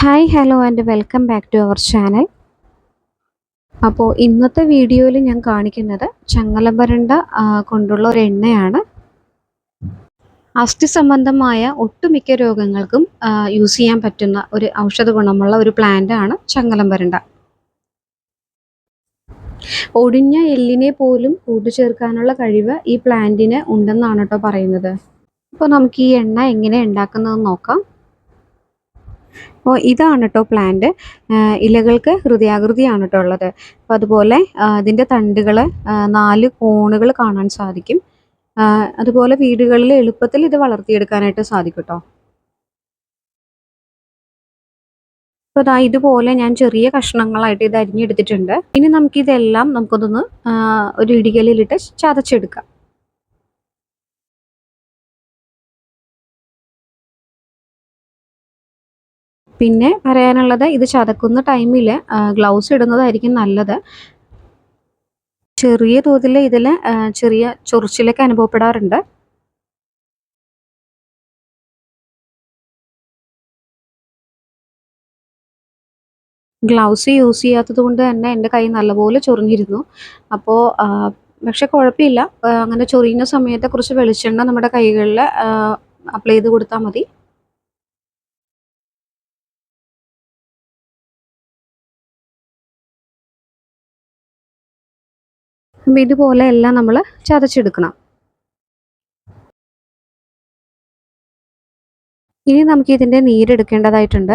Hi hello and welcome back to our channel അപ്പോൾ ഇന്നത്തെ വീഡിയോയിൽ ഞാൻ കാണിക്കുന്നത് ചങ്ങലമ്പരണ്ട കൊണ്ടുള്ള ഒരു എണ്ണയാണ്. അസ്ഥി സംബന്ധമായ ഒട്ടുമിക്ക രോഗങ്ങൾക്കും യൂസ് ചെയ്യാൻ പറ്റുന്ന ഒരു ഔഷധ ഗുണമുള്ള ഒരു പ്ലാന്റ് ആണ് ചങ്ങലമ്പരണ്ട ഒടിഞ്ഞ എല്ലിനെ പോലും കൂട്ടുചേർക്കാനുള്ള കഴിവ് ഈ പ്ലാന്റിന് ഉണ്ടെന്നാണ് കേട്ടോ പറയുന്നത്. അപ്പോൾ നമുക്ക് ഈ എണ്ണ എങ്ങനെ ഉണ്ടാക്കുന്നതെന്ന് നോക്കാം. അപ്പോൾ ഇതാണ് കേട്ടോ പ്ലാന്റ് ഇലകൾക്ക് ഹൃദയാകൃതിയാണ് കേട്ടോ ഉള്ളത്. അപ്പോൾ അതുപോലെ അതിന്റെ തണ്ടുകൾ നാല് കോണുകൾ കാണാൻ സാധിക്കും. അതുപോലെ വീടുകളിൽ എളുപ്പത്തിൽ ഇത് വളർത്തിയെടുക്കാനായിട്ട് സാധിക്കും കേട്ടോ അപ്പോൾ ദാ ഇതുപോലെ ഞാൻ ചെറിയ കഷ്ണങ്ങളായിട്ട് ഇത് അരിഞ്ഞെടുത്തിട്ടുണ്ട്. ഇനി നമുക്കിതെല്ലാം നമുക്കൊന്ന് ആ, ഒരു ഇടികലിലിട്ട് ചതച്ചെടുക്കാം. പിന്നെ പറയാനുള്ളത് ഇത് ചതക്കുന്ന ടൈമിൽ ഗ്ലൗസ് ഇടുന്നതായിരിക്കും നല്ലത്. ചെറിയ തോതിൽ ഇതിൽ ചെറിയ ചൊറിച്ചിലൊക്കെ അനുഭവപ്പെടാറുണ്ട്. ഗ്ലൗസ് യൂസ് ചെയ്യാത്തത് കൊണ്ട് തന്നെ എന്റെ കൈ നല്ലപോലെ ചൊറിഞ്ഞിരുന്നു. അപ്പോൾ പക്ഷെ കുഴപ്പമില്ല. അങ്ങനെ ചൊറിയുന്ന സമയത്ത് കുറച്ച് വെളിച്ചെണ്ണ നമ്മുടെ കൈകളിൽ അപ്ലൈ ചെയ്ത് കൊടുത്താൽ മതി. അപ്പം ഇതുപോലെ എല്ലാം നമ്മൾ ചതച്ചെടുക്കണം. ഇനി നമുക്ക് ഇതിന്റെ നീരെടുക്കേണ്ടതായിട്ടുണ്ട്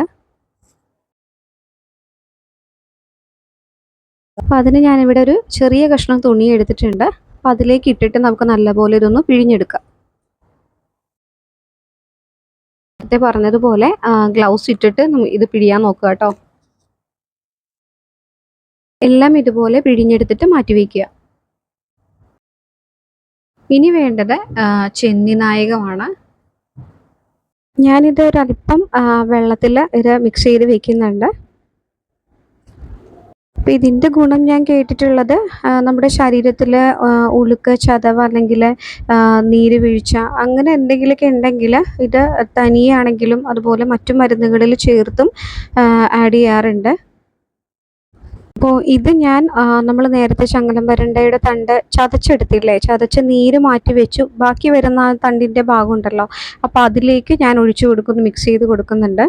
അപ്പം അതിന് ഞാനിവിടെ ഒരു ചെറിയ കഷ്ണം തുണി എടുത്തിട്ടുണ്ട്. അപ്പം അതിലേക്ക് ഇട്ടിട്ട് നമുക്ക് നല്ലപോലെ ഇതൊന്ന് പിഴിഞ്ഞെടുക്കാം. നേരത്തെ പറഞ്ഞതുപോലെ ഗ്ലൗസ് ഇട്ടിട്ട് ഇത് പിഴിയാൻ നോക്കുക കേട്ടോ. എല്ലാം ഇതുപോലെ പിഴിഞ്ഞെടുത്തിട്ട് മാറ്റി വയ്ക്കുക. ഇനി വേണ്ടത് ചെന്നി നായകമാണ്. ഞാനിത് ഒരല്പം വെള്ളത്തിൽ ഇത് മിക്സ് ചെയ്ത് വെക്കുന്നുണ്ട്. അപ്പോൾ ഇതിന്റെ ഗുണം ഞാൻ കേട്ടിട്ടുള്ളത് നമ്മുടെ ശരീരത്തിൽ ഉളുക്ക് ചതവ് അല്ലെങ്കിൽ നീര് വീഴ്ച അങ്ങനെ എന്തെങ്കിലുമൊക്കെ ഉണ്ടെങ്കിൽ ഇത് തനിയാണെങ്കിലും അതുപോലെ മറ്റു മരുന്നുകളിൽ ചേർത്തും ആഡ് ചെയ്യാറുണ്ട്. അപ്പോൾ ഇത് ഞാൻ നമ്മൾ നേരത്തെ ശങ്കലം വരണ്ടയുടെ തണ്ട് ചതച്ചെടുത്തില്ലേ? ചതച്ച് നീര് മാറ്റി വെച്ചു. ബാക്കി വരുന്ന ആ തണ്ടിന്റെ ഭാഗം ഉണ്ടല്ലോ. അപ്പോൾ അതിലേക്ക് ഞാൻ ഒഴിച്ചു കൊടുക്കുന്നു മിക്സ് ചെയ്ത് കൊടുക്കുന്നുണ്ട്.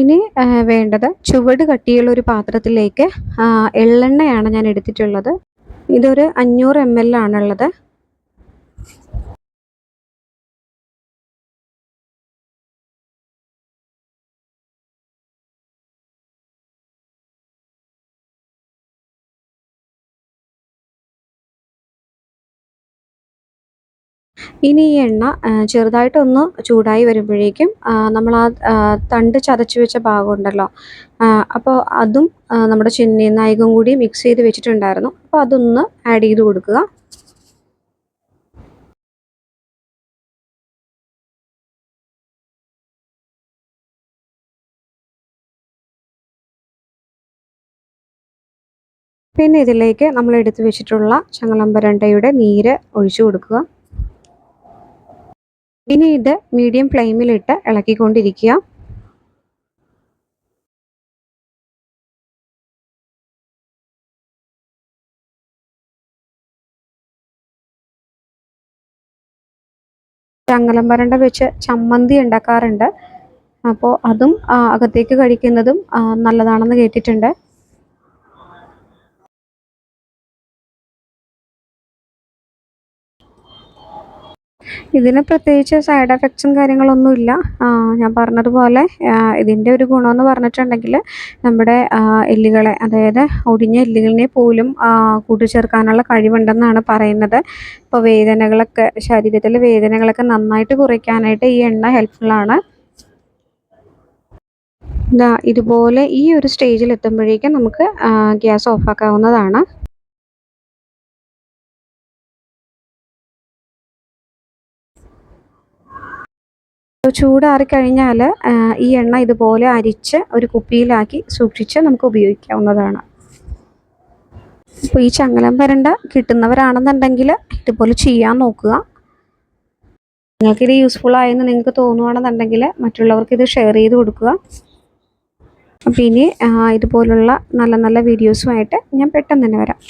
ഇനി വേണ്ടത് ചുവട് കട്ടിയുള്ള ഒരു പാത്രത്തിലേക്ക് എള്ളെണ്ണയാണ് ഞാൻ എടുത്തിട്ടുള്ളത്. ഇതൊരു അഞ്ഞൂറ് എം എൽ ആണുള്ളത്. ഇനി ഈ എണ്ണ ചെറുതായിട്ടൊന്ന് ചൂടായി വരുമ്പോഴേക്കും നമ്മൾ ആ തണ്ട് ചതച്ച് വെച്ച ഭാഗം ഉണ്ടല്ലോ അപ്പോൾ അതും നമ്മുടെ ചെന്നി നായകം കൂടി മിക്സ് ചെയ്ത് വെച്ചിട്ടുണ്ടായിരുന്നു. അപ്പോൾ അതൊന്ന് ആഡ് ചെയ്ത് കൊടുക്കുക. പിന്നെ ഇതിലേക്ക് നമ്മൾ എടുത്തു വെച്ചിട്ടുള്ള ചങ്ങലമ്പരണ്ടയുടെ നീര് ഒഴിച്ചു കൊടുക്കുക. ഇനി ഇത് മീഡിയം ഫ്ലെയിമിലിട്ട് ഇളക്കിക്കൊണ്ടിരിക്കുക. ചങ്ങലം വരണ്ട വെച്ച് ചമ്മന്തി ഉണ്ടാക്കാറുണ്ട്. അപ്പോൾ അതും അകത്തേക്ക് കഴിക്കുന്നതും നല്ലതാണെന്ന് കേട്ടിട്ടുണ്ട്. ഇതിന് പ്രത്യേകിച്ച് സൈഡ് എഫക്ട്സും കാര്യങ്ങളൊന്നുമില്ല ഞാൻ പറഞ്ഞതുപോലെ ഇതിന്റെ ഒരു ഗുണമെന്ന് പറഞ്ഞിട്ടുണ്ടെങ്കിൽ നമ്മുടെ എല്ലുകളെ അതായത് ഒടിഞ്ഞ എല്ലുകളിനെ പോലും കൂട്ടിച്ചേർക്കാനുള്ള കഴിവുണ്ടെന്നാണ് പറയുന്നത്. ഇപ്പോൾ വേദനകളൊക്കെ ശരീരത്തിലെ വേദനകളൊക്കെ നന്നായിട്ട് കുറയ്ക്കാനായിട്ട് ഈ എണ്ണ ഹെൽപ്ഫുള്ളാണ് ഇതുപോലെ ഈ ഒരു സ്റ്റേജിൽ എത്തുമ്പോഴേക്കും നമുക്ക് ഗ്യാസ് ഓഫാക്കാവുന്നതാണ് അപ്പോൾ ചൂടാറിക്കഴിഞ്ഞാൽ ഈ എണ്ണ ഇതുപോലെ അരിച്ച് ഒരു കുപ്പിയിലാക്കി സൂക്ഷിച്ച് നമുക്ക് ഉപയോഗിക്കാവുന്നതാണ്. അപ്പോൾ ഈ ചങ്ങലം വരണ്ട കിട്ടുന്നവരാണെന്നുണ്ടെങ്കിൽ ഇതുപോലെ ചെയ്യാൻ നോക്കുക. നിങ്ങൾക്കിത് യൂസ്ഫുൾ ആയെന്ന് നിങ്ങൾക്ക് തോന്നുകയാണെന്നുണ്ടെങ്കിൽ മറ്റുള്ളവർക്ക് ഇത് ഷെയർ ചെയ്ത് കൊടുക്കുക. അപ്പോൾ ഇനി ഇതുപോലുള്ള നല്ല നല്ല വീഡിയോസുമായിട്ട് ഞാൻ പെട്ടെന്ന് തന്നെ വരാം.